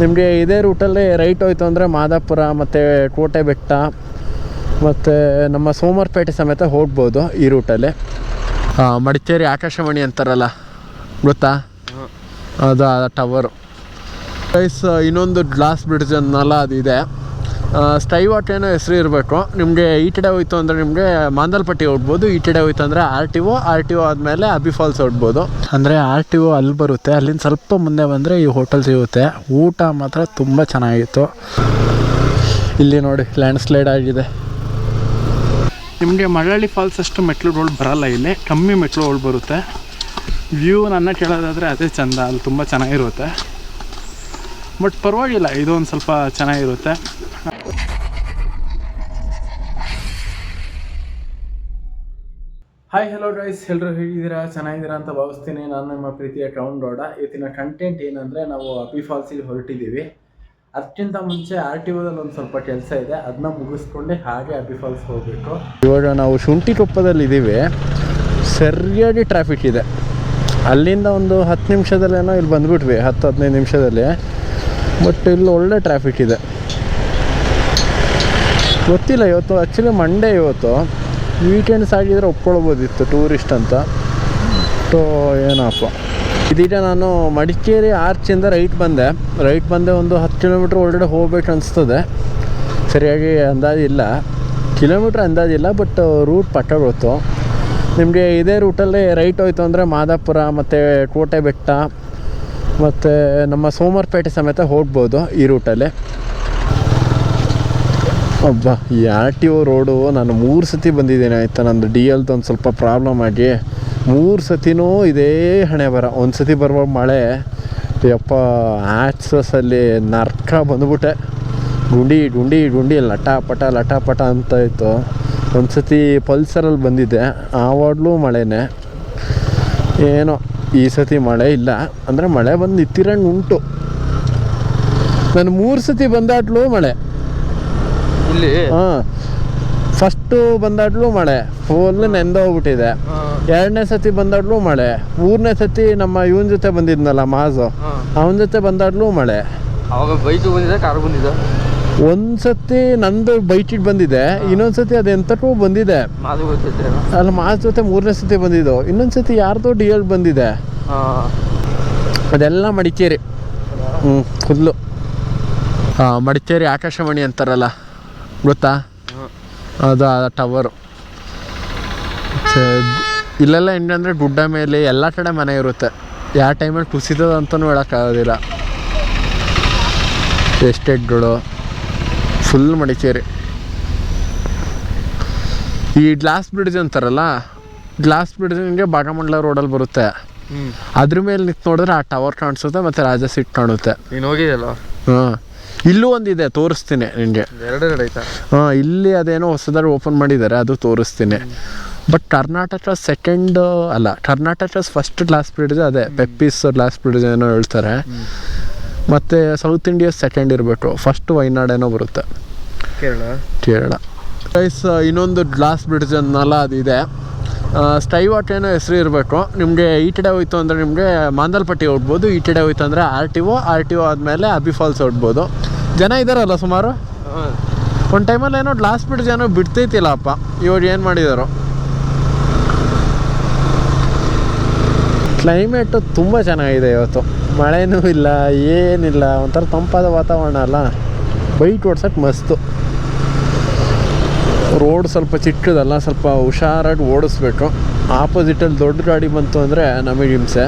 ನಿಮಗೆ ಇದೇ ರೂಟಲ್ಲಿ ರೈಟ್ ಹೋಯ್ತು ಅಂದರೆ ಮಾದಾಪುರ ಮತ್ತು ಕೋಟೆ ಬೆಟ್ಟ ಮತ್ತು ನಮ್ಮ ಸೋಮವಾರಪೇಟೆ ಸಮೇತ ಹೋಗ್ಬೋದು ಈ ರೂಟಲ್ಲಿ ಮಡಿಕೇರಿ ಆಕಾಶವಾಣಿ ಅಂತಾರಲ್ಲ ಗೊತ್ತಾ? ಅದು ಟವರು ಪ್ರೈಸ್ ಇನ್ನೊಂದು ಗ್ಲಾಸ್ ಬ್ರಿಡ್ಜ್ ಅನ್ನಲ್ಲ ಅದಿದೆ. ಸ್ಟೈವಾಟ್ ಏನೋ ಹೆಸರು ಇರಬೇಕು. ನಿಮಗೆ ಈ ಕಡೆ ಹೋಯ್ತು ಅಂದರೆ ನಿಮಗೆ ಮಾಂದಲ್ಪಟ್ಟಿ ಹೋಗ್ಬೋದು. ಈ ಕಡೆ ಹೋಯ್ತು ಅಂದರೆ R T O R T O ಆದಮೇಲೆ ಅಬಿ ಫಾಲ್ಸ್ ಹೋಗ್ಬೋದು. ಅಂದರೆ ಆರ್ ಟಿ ಒ ಅಲ್ಲಿ ಬರುತ್ತೆ. ಅಲ್ಲಿಂದ ಸ್ವಲ್ಪ ಮುಂದೆ ಬಂದರೆ ಈ ಹೋಟೆಲ್ ಸಿಗುತ್ತೆ. ಊಟ ಮಾತ್ರ ತುಂಬ ಚೆನ್ನಾಗಿತ್ತು. ಇಲ್ಲಿ ನೋಡಿ ಲ್ಯಾಂಡ್ ಸ್ಲೈಡ್ ಆಗಿದೆ. ನಿಮಗೆ ಮಳವಳ್ಳಿ ಫಾಲ್ಸ್ ಅಷ್ಟು ಮೆಟ್ಲುಗಳು ಬರಲ್ಲ ಇಲ್ಲಿ. ಕಮ್ಮಿ ಮೆಟ್ಲುಗಳು ಬರುತ್ತೆ. ವ್ಯೂ ನನ್ನ ಕೇಳೋದಾದರೆ ಅದೇ ಚಂದ. ಅಲ್ಲಿ ತುಂಬ ಚೆನ್ನಾಗಿರುತ್ತೆ. ಬಟ್ ಪರವಾಗಿಲ್ಲ ಇದು ಒಂದು ಸ್ವಲ್ಪ ಚೆನ್ನಾಗಿರುತ್ತೆ. ಹಾಯ್ ಹಲೋ ಗೈಸ್ ಎಲ್ಲರೂ ಹೇಗಿದ್ದೀರಾ? ಚೆನ್ನಾಗಿದ್ದೀರಾ ಅಂತ ಭಾವಿಸ್ತೀನಿ. ನಾನು ನಿಮ್ಮ ಪ್ರೀತಿಯ ಟೌನ್ ಗೌಡ. ಇವತ್ತಿನ ಕಂಟೆಂಟ್ ಏನಂದರೆ, ನಾವು ಅಪಿ ಫಾಲ್ಸಿಗೆ ಹೊರಟಿದ್ದೀವಿ. ಅದಕ್ಕಿಂತ ಮುಂಚೆ ಆರ್ ಟಿ ಒದಲ್ಲಿ ಒಂದು ಸ್ವಲ್ಪ ಕೆಲಸ ಇದೆ. ಅದನ್ನ ಮುಗಿಸ್ಕೊಂಡು ಹಾಗೆ ಅಪಿ ಫಾಲ್ಸ್ ಹೋಗಬೇಕು. ಇವಾಗ ನಾವು ಶುಂಠಿ ಕೊಪ್ಪದಲ್ಲಿ ಇದ್ದೀವಿ ಸರಿಯಾಗಿ ಟ್ರಾಫಿಕ್ ಇದೆ. ಅಲ್ಲಿಂದ ಒಂದು ಹತ್ತು ನಿಮಿಷದಲ್ಲೇನೋ ಇಲ್ಲಿ ಬಂದ್ಬಿಟ್ವಿ. ಹತ್ತು, ಹದಿನೈದು ನಿಮಿಷದಲ್ಲಿ. ಬಟ್ ಇಲ್ಲಿ ಒಳ್ಳೆ ಟ್ರಾಫಿಕ್ ಇದೆ. ಗೊತ್ತಿಲ್ಲ, ಇವತ್ತು ಆ್ಯಕ್ಚುಲಿ ಮಂಡೇ ಇವತ್ತು. ವೀಕೆಂಡ್ಸ್ ಆಗಿದ್ರೆ ಒಪ್ಕೊಳ್ಬೋದಿತ್ತು ಟೂರಿಸ್ಟ್ ಅಂತ. ಸೊ ಏನಪ್ಪ. ಇದೀಗ ನಾನು ಮಡಿಕೇರಿ ಆರ್ಚಿಂದ ರೈಟ್ ಬಂದೆ. ರೈಟ್ ಬಂದೆ ಒಂದು ಹತ್ತು ಕಿಲೋಮೀಟ್ರ್ ಒಳಗಡೆ ಹೋಗ್ಬೇಕು ಅನಿಸ್ತದೆ. ಸರಿಯಾಗಿ ಅಂದಾಜಿಲ್ಲ ಕಿಲೋಮೀಟ್ರ್ ಅಂದಾಜಿಲ್ಲ ಬಟ್ ರೂಟ್ ಪಟ್ಟ ಗೊತ್ತು. ನಿಮಗೆ ಇದೇ ರೂಟಲ್ಲಿ ರೈಟ್ ಹೋಯ್ತು ಅಂದರೆ ಮಾದಾಪುರ, ಮತ್ತು ಕೋಟೆ ಬೆಟ್ಟ ಮತ್ತು ನಮ್ಮ ಸೋಮವಾರಪೇಟೆ ಸಮೇತ ಹೋಗ್ಬೋದು ಈ ರೂಟಲ್ಲಿ ಅಬ್ಬಾ, ಈ ಆರ್ ಟಿ ಒ ರೋಡು ನಾನು ಮೂರು ಸತಿ ಬಂದಿದ್ದೇನೆ ಆಯಿತಾ, ನಂದು ಡಿ ಎಲ್ದು ಒಂದು ಸ್ವಲ್ಪ ಪ್ರಾಬ್ಲಮ್ ಆಗಿ. ಮೂರು ಸತಿನೂ ಇದೇ ಹಣೆ ಬರ. ಒಂದು ಸತಿ ಬರುವಾಗ ಮಳೆ, ಯಪ್ಪ ಆಕ್ಸಸ್ಸಲ್ಲಿ ನರ್ಕ ಬಂದುಬಿಟ್ಟೆ. ಗುಂಡಿ ಗುಂಡಿ ಗುಂಡಿ ಲಟ ಪಟ ಲಟ ಪಟ ಅಂತ ಇತ್ತು. ಒಂದು ಸತಿ ಪಲ್ಸರಲ್ಲಿ ಬಂದಿದ್ದೆ. ಆವಾಗಲೂ ಮಳೆನೇ. ಏನೋ, ಈ ಸತಿ ಮಳೆ ಇಲ್ಲ. ಅಂದರೆ ಮಳೆ ಬಂದು ನಿತ್ತಿರಂಗೆ ಉಂಟು. ನಾನು ಮೂರು ಸತಿ ಬಂದಾಟ್ಲೂ ಮಳೆ. ಇಲ್ಲಿ? ಹಾಂ. ಫಸ್ಟು ಬಂದಾಡ್ಲು ಮಳೆ. ಫುಲ್ ನೆಂದೋಗ್ಬಿಟ್ಟಿದೆ ಎರಡನೇ ಸತಿ ಬಂದಾಡ್ಲು ಮಳೆ. ಮೂರನೇ ಸತಿ ನಮ್ಮ ಇವನ್ ಜೊತೆ ಬಂದಿದ್ನಲ್ಲ ಮಾಜು. ಅವನ ಜೊತೆ ಬಂದಾಡ್ಲು ಮಳೆ. ಅವಾಗ ಬೈಕ್ ಬಂದಿದೆ ಕಾರ್ ಬಂದಿದೆ ಒಂದು ಸತಿ ನಂದು ಬೈಟಿಗೆ ಬಂದಿದೆ. ಇನ್ನೊಂದು ಸತಿ ಅದು ಎಂತಕ್ಕೂ ಬಂದಿದೆ. ಅಲ್ಲಿ? ಮಾಜ್ ಜೊತೆ ಮೂರನೇ ಸತಿ ಬಂದಿದ್ದು. ಇನ್ನೊಂದ್ಸತಿ ಯಾರ್ದೋ ಡಿ ಎಲ್ ಬಂದಿದೆ ಅದೆಲ್ಲ ಮಡಿಕೇರಿ. ಹ್ಞೂ ಫುಲ್ಲು ಮಡಿಕೇರಿ ಆಕಾಶವಾಣಿ ಅಂತಾರಲ್ಲ. ಗೊತ್ತಾ? ಅದು ಆ ಟವರು ಇಲ್ಲೆಲ್ಲ ಹೆಂಗಂದ್ರೆ ಗುಡ್ಡ ಮೇಲೆ ಎಲ್ಲ ಕಡೆ ಮನೆ ಇರುತ್ತೆ. ಯಾವ ಟೈಮಲ್ಲಿ ಕುಸಿತದ ಅಂತಲೂ ಹೇಳೋಕ್ಕಾಗೋದಿಲ್ಲ. ಎಸ್ಟೇಟ್ಗಳು ಫುಲ್ ಮಡಿಕೇರಿ. ಈ ಗ್ಲಾಸ್ ಬ್ರಿಡ್ಜ್ ಅಂತಾರಲ್ಲ ಗ್ಲಾಸ್ ಬ್ರಿಡ್ಜ್ ನಿಮಗೆ ಭಾಗಮಂಡಲ ರೋಡಲ್ಲಿ ಬರುತ್ತೆ. ಅದ್ರ ಮೇಲೆ ನಿಂತು ನೋಡಿದ್ರೆ ಆ ಟವರ್ ಕಾಣಿಸುತ್ತೆ ಮತ್ತು ರಾಜ ಸೀಟ್ ಕಾಣುತ್ತೆ. ನೀನು ಹೋಗಿದೆಯಲ್ಲ? ಹಾಂ. ಇಲ್ಲೂ ಒಂದಿದೆ ತೋರಿಸ್ತೀನಿ ನಿಮಗೆ ಎರಡೆರಡು ಆಯ್ತಾ ಹಾಂ ಇಲ್ಲಿ ಅದೇನೋ ಹೊಸದಾಗಿ ಓಪನ್ ಮಾಡಿದ್ದಾರೆ ಅದು ತೋರಿಸ್ತೀನಿ. ಬಟ್ ಕರ್ನಾಟಕ ಸೆಕೆಂಡ್ ಅಲ್ಲ ಕರ್ನಾಟಕ ಫಸ್ಟ್ ಗ್ಲಾಸ್ ಬ್ರಿಡ್ಜ್ ಅದೇ ಪೆಪ್ಪಿಸ್ ಲಾಸ್ಟ್ ಬ್ರಿಡ್ಜ್ ಏನೋ ಹೇಳ್ತಾರೆ. ಮತ್ತು ಸೌತ್ ಇಂಡಿಯಾ ಸೆಕೆಂಡ್ ಇರಬೇಕು ಫಸ್ಟ್ ವೈನಾಡ್ ಏನೋ ಬರುತ್ತೆ. ಕೇರಳ? ಕೇರಳ. ಗೈಸ್ ಇನ್ನೊಂದು ಗ್ಲಾಸ್ ಬ್ರಿಡ್ಜ್ ಅನ್ನಲ್ಲ ಅದಿದೆ. ಸ್ಟೈವಾಟ್ ಏನೋ ಹೆಸರು ಇರಬೇಕು. ನಿಮಗೆ ಈ ಕಡೆ ಹೋಯ್ತು ಅಂದರೆ ನಿಮಗೆ ಮಾಂದಲ್ಪಟ್ಟಿ ಹೋಗ್ಬೋದು ಈ ಕಡೆ ಹೋಯ್ತು ಅಂದರೆ R T O R T O ಆದಮೇಲೆ ಅಬಿ ಫಾಲ್ಸ್ ಹೋಗ್ಬೋದು. ಜನ ಇದ್ದಾರಲ್ಲ ಸುಮಾರು? ಒಂದು ಟೈಮಲ್ಲಿ ಏನೋ ಲಾಸ್ಟ್ ಬಿಟ್ಟು ಜನ ಬಿಡ್ತೈತಿಲ್ಲ ಅಪ್ಪ. ಇವಾಗ ಏನು ಮಾಡಿದಾರೋ. ಕ್ಲೈಮೇಟು ತುಂಬ ಚೆನ್ನಾಗಿದೆ ಇವತ್ತು. ಮಳೆನೂ ಇಲ್ಲ ಏನಿಲ್ಲ. ಒಂಥರ ತಂಪಾದ ವಾತಾವರಣ ಅಲ್ಲ. ಬೈಕ್ ಓಡ್ಸೋಕ್ಕೆ ಮಸ್ತು. ರೋಡ್ ಸ್ವಲ್ಪ ಚಿಕ್ಕದಲ್ಲ ಸ್ವಲ್ಪ ಹುಷಾರಾಗಿ ಓಡಿಸ್ಬೇಕು. ಆಪೋಸಿಟಲ್ಲಿ ದೊಡ್ಡ ಗಾಡಿ ಬಂತು ಅಂದರೆ ನಮಗೆ ಹಿಂಸೆ.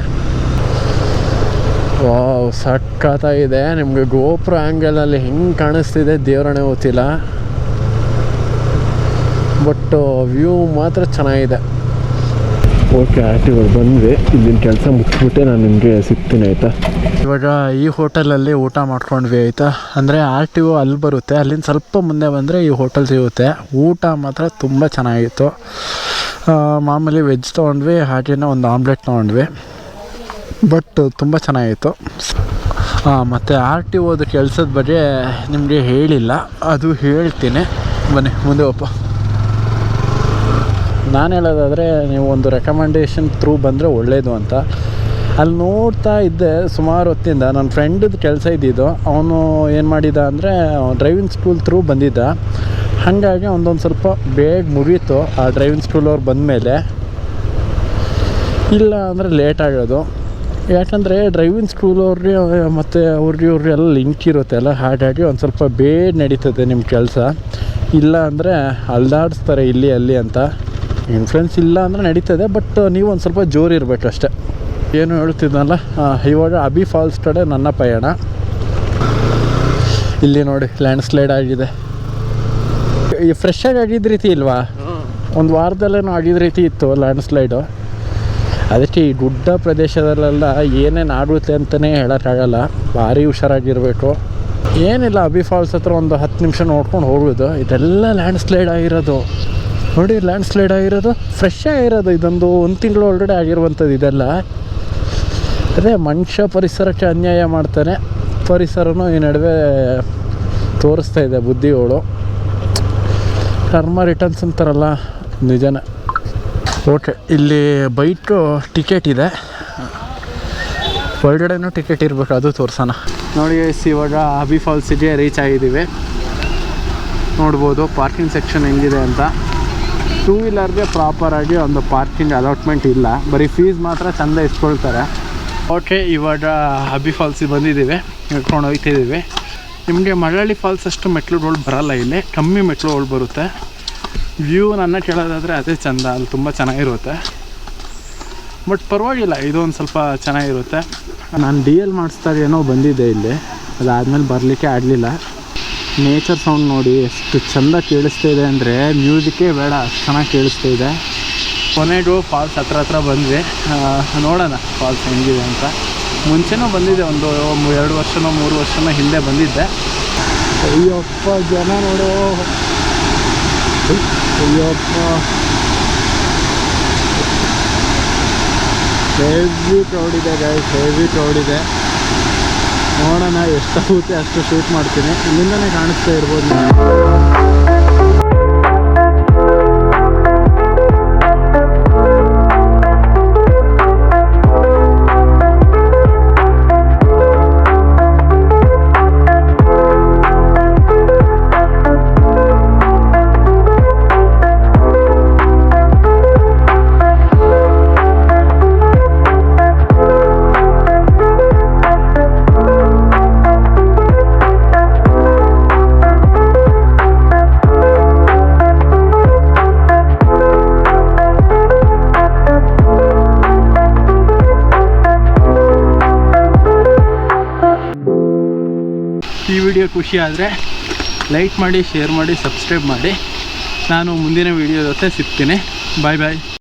ವಾವ್ ಸಖತ್ತಾಗಿದೆ. ನಿಮಗೆ ಗೋಪುರ ಆ್ಯಂಗಲಲ್ಲಿ ಹೆಂಗೆ ಕಾಣಿಸ್ತಿದೆ ದೇವರಣೆ ಗೊತ್ತಿಲ್ಲ. ಬಟ್ ವ್ಯೂ ಮಾತ್ರ ಚೆನ್ನಾಗಿದೆ. ಓಕೆ ಆ್ಯಕ್ಟಿವ್ ಬಂದ್ವಿ. ಇಲ್ಲಿನ ಕೆಲಸ ಮುಗಿಸ್ಬಿಟ್ಟೆ ನಾನು ನಿಮಗೆ ಸಿಗ್ತೀನಿ ಆಯಿತಾ? ಇವಾಗ ಈ ಹೋಟೆಲಲ್ಲಿ ಊಟ ಮಾಡ್ಕೊಂಡ್ವಿ ಆಯಿತಾ? ಅಂದರೆ ಆರ್ ಟಿ ಒ ಅಲ್ಲಿ ಬರುತ್ತೆ. ಅಲ್ಲಿಂದ ಸ್ವಲ್ಪ ಮುಂದೆ ಬಂದರೆ ಈ ಹೋಟೆಲ್ ಸಿಗುತ್ತೆ. ಊಟ ಮಾತ್ರ ತುಂಬ ಚೆನ್ನಾಗಿತ್ತು. ಮಾಮೂಲಿ ವೆಜ್ ತೊಗೊಂಡ್ವಿ ಹಾಗೆಯೇ ಒಂದು ಆಮ್ಲೆಟ್ ತೊಗೊಂಡ್ವಿ. ಬಟ್ ತುಂಬ ಚೆನ್ನಾಗಿತ್ತು. ಮತ್ತು ಆರ್ ಟಿ ಓದು ಕೆಲಸದ ಬಗ್ಗೆ ನಿಮಗೆ ಹೇಳಿಲ್ಲ. ಅದು ಹೇಳ್ತೀನಿ. ಬನ್ನಿ, ಮುಂದೆ ಒಪ್ಪ. ನಾನು ಹೇಳೋದಾದರೆ, ನೀವು ಒಂದು ರೆಕಮೆಂಡೇಷನ್ ಥ್ರೂ ಬಂದರೆ ಒಳ್ಳೆಯದು ಅಂತ. ಅಲ್ಲಿ ನೋಡ್ತಾ ಇದ್ದೆ ಸುಮಾರು ಹೊತ್ತಿಂದ. ನನ್ನ ಫ್ರೆಂಡದು ಕೆಲಸ ಇದ್ದಿದ್ದು. ಅವನು ಏನು ಮಾಡಿದ ಅಂದರೆ ಡ್ರೈವಿಂಗ್ ಸ್ಕೂಲ್ ಥ್ರೂ ಬಂದಿದ್ದ. ಹಾಗಾಗಿ ಒಂದೊಂದು ಸ್ವಲ್ಪ ಬೇಗ ಮುಗೀತು ಆ ಡ್ರೈವಿಂಗ್ ಸ್ಕೂಲ್ ಅವ್ರು ಬಂದಮೇಲೆ. ಇಲ್ಲ ಅಂದರೆ ಲೇಟ್ ಆಗೋದು. ಯಾಕಂದರೆ ಡ್ರೈವಿಂಗ್ ಸ್ಕೂಲ್ ಅವ್ರಿಗೆ ಮತ್ತು ಅವ್ರಿಗೆ ಇವ್ರಿಗೆ ಎಲ್ಲ ಲಿಂಕ್ ಇರುತ್ತೆ ಅಲ್ಲ ಹಾಗಾಗಿ ಒಂದು ಸ್ವಲ್ಪ ಬೇಗ ನಡೀತದೆ ನಿಮ್ಮ ಕೆಲಸ. ಇಲ್ಲ ಅಂದರೆ ಅಲ್ದಾಡಿಸ್ತಾರೆ ಇಲ್ಲಿ ಅಲ್ಲಿ ಅಂತ. ಇನ್ಫ್ಲುಯೆನ್ಸ್ ಇಲ್ಲ ಅಂದರೆ ನಡೀತದೆ ಬಟ್ ನೀವು ಒಂದು ಸ್ವಲ್ಪ ಜೋರು ಇರಬೇಕು ಅಷ್ಟೇ. ಏನು ಹೇಳ್ತಿದ್ನಲ್ಲ? ಆ, ಇವಾಗ ಅಬಿ ಫಾಲ್ಸ್ ಕಡೆ ನನ್ನ ಪಯಣ. ಇಲ್ಲಿ ನೋಡಿ ಲ್ಯಾಂಡ್ ಸ್ಲೈಡ್ ಆಗಿದೆ. ಈ ಫ್ರೆಶ್ ಆಗಿ ಆಗಿದ್ದ ರೀತಿ ಇಲ್ವಾ? ಒಂದು ವಾರದಲ್ಲೇನೋ ಆಗಿದ ರೀತಿ ಇತ್ತು ಲ್ಯಾಂಡ್ ಸ್ಲೈಡು ಅದಕ್ಕೆ ಈ ಗುಡ್ಡ ಪ್ರದೇಶದಲ್ಲೆಲ್ಲ ಏನೇನು ಆಗುತ್ತೆ ಅಂತಲೇ ಹೇಳೋಕ್ಕಾಗಲ್ಲ. ಭಾರಿ ಹುಷಾರಾಗಿರಬೇಕು. ಏನಿಲ್ಲ ಅಬಿ ಫಾಲ್ಸ್ ಹತ್ರ ಒಂದು ಹತ್ತು ನಿಮಿಷ ನೋಡ್ಕೊಂಡು ಹೋಗೋದು. ಇದೆಲ್ಲ ಲ್ಯಾಂಡ್ ಸ್ಲೈಡ್ ಆಗಿರೋದು. ನೋಡಿ ಲ್ಯಾಂಡ್ ಸ್ಲೈಡ್ ಆಗಿರೋದು ಫ್ರೆಶ್ ಆಗಿರೋದು. ಇದೊಂದು ಒಂದು ತಿಂಗಳು ಒಳಗಡೆ ಆಗಿರುವಂಥದ್ದು ಇದೆಲ್ಲ. ಅದೇ ಮನುಷ್ಯ ಪರಿಸರಕ್ಕೆ ಅನ್ಯಾಯ ಮಾಡ್ತಾನೆ. ಪರಿಸರನೂ ಈ ನಡುವೆ ತೋರಿಸ್ತಾ ಇದೆ ಬುದ್ಧಿಗಳು. ಕರ್ಮ ರಿಟರ್ನ್ಸ್ ಅಂತಾರಲ್ಲ, ನಿಜನೇ. ಓಕೆ ಇಲ್ಲಿ ಬೈಕು ಟಿಕೆಟ್ ಇದೆ. ಒಳಗಡೆನೂ ಟಿಕೆಟ್ ಇರಬೇಕು, ಅದು ತೋರ್ಸೋಣ. ನೋಡಿ ಇವಾಗ ಅಬಿ ಫಾಲ್ಸಿಗೆ ರೀಚ್ ಆಗಿದ್ದೀವಿ. ನೋಡ್ಬೋದು ಪಾರ್ಕಿಂಗ್ ಸೆಕ್ಷನ್ ಹೆಂಗಿದೆ ಅಂತ. ಟೂ ವೀಲರ್ಗೆ ಪ್ರಾಪರಾಗಿ ಒಂದು ಪಾರ್ಕಿಂಗ್ ಅಲಾಟ್ಮೆಂಟ್ ಇಲ್ಲ. ಬರೀ ಫೀಸ್ ಮಾತ್ರ ಚೆಂದ ಇಸ್ಕೊಳ್ತಾರೆ. ಓಕೆ ಇವಾಗ ಅಬಿ ಫಾಲ್ಸಿಗೆ ಬಂದಿದ್ದೀವಿ. ಹಿಡ್ಕೊಂಡು ಹೋಗ್ತಿದ್ದೀವಿ. ನಿಮಗೆ ಮಳವಳ್ಳಿ ಫಾಲ್ಸ್ ಅಷ್ಟು ಮೆಟ್ಲುಗಳು ಬರಲ್ಲ ಇಲ್ಲಿ. ಕಮ್ಮಿ ಮೆಟ್ಲುಗಳು ಬರುತ್ತೆ. ವ್ಯೂ ನನ್ನ ಕೇಳೋದಾದರೆ ಅದೇ ಚಂದ, ಅಲ್ಲಿ ತುಂಬ ಚೆನ್ನಾಗಿರುತ್ತೆ. ಬಟ್ ಪರವಾಗಿಲ್ಲ, ಇದು ಒಂದು ಸ್ವಲ್ಪ ಚೆನ್ನಾಗಿರುತ್ತೆ. ನಾನು ಡಿ ಎಲ್ ಮಾಡಿಸ್ದಾಗ ಏನೋ ಬಂದಿದ್ದೆ ಇಲ್ಲಿ. ಅದಾದಮೇಲೆ ಬರಲಿಕ್ಕೆ ಆಗಲಿಲ್ಲ. ನೇಚರ್ ಸೌಂಡ್ ನೋಡಿ ಎಷ್ಟು ಚೆಂದ ಕೇಳಿಸ್ತಾ ಇದೆ ಅಂದರೆ ಮ್ಯೂಸಿಕ್ಕೇ ಬೇಡ, ಅಷ್ಟು ಚೆನ್ನಾಗಿ ಕೇಳಿಸ್ತಾ ಇದೆ. ಕೊನೆಗೂ ಫಾಲ್ಸ್ ಹತ್ರ ಹತ್ರ ಬಂದ್ವಿ. ನೋಡೋಣ ಫಾಲ್ಸ್ ಹೆಂಗಿದೆ ಅಂತ. ಮುಂಚೆನೂ ಬಂದಿದ್ದೆ ಒಂದು ಎರಡು ವರ್ಷನೋ ಮೂರು ವರ್ಷನೋ ಹಿಂದೆ ಬಂದಿದ್ದೆ. ಅಯ್ಯಪ್ಪ, ಜನ ನೋಡು. ಅಯ್ಯಪ್ಪ ಹೆವಿ ಕ್ರೌಡ್ ಇದೆ ಗೈಸ್ ಹೆವಿ ಕ್ರೌಡ್ ಇದೆ. ನೋಡೋಣ, ಎಷ್ಟಾಗುತ್ತೆ ಅಷ್ಟು ಶೂಟ್ ಮಾಡ್ತೀನಿ. ಇಲ್ಲಿಂದನೇ ಕಾಣಿಸ್ತಾ ಇರ್ಬೋದು. ವಿಡಿಯೋ ಖುಷಿ ಆದರೆ ಲೈಕ್ ಮಾಡಿ ಶೇರ್ ಮಾಡಿ ಸಬ್ಸ್ಕ್ರೈಬ್ ಮಾಡಿ. ನಾನು ಮುಂದಿನ ವಿಡಿಯೋ ಜೊತೆ ಸಿಗ್ತೀನಿ. ಬಾಯ್ ಬಾಯ್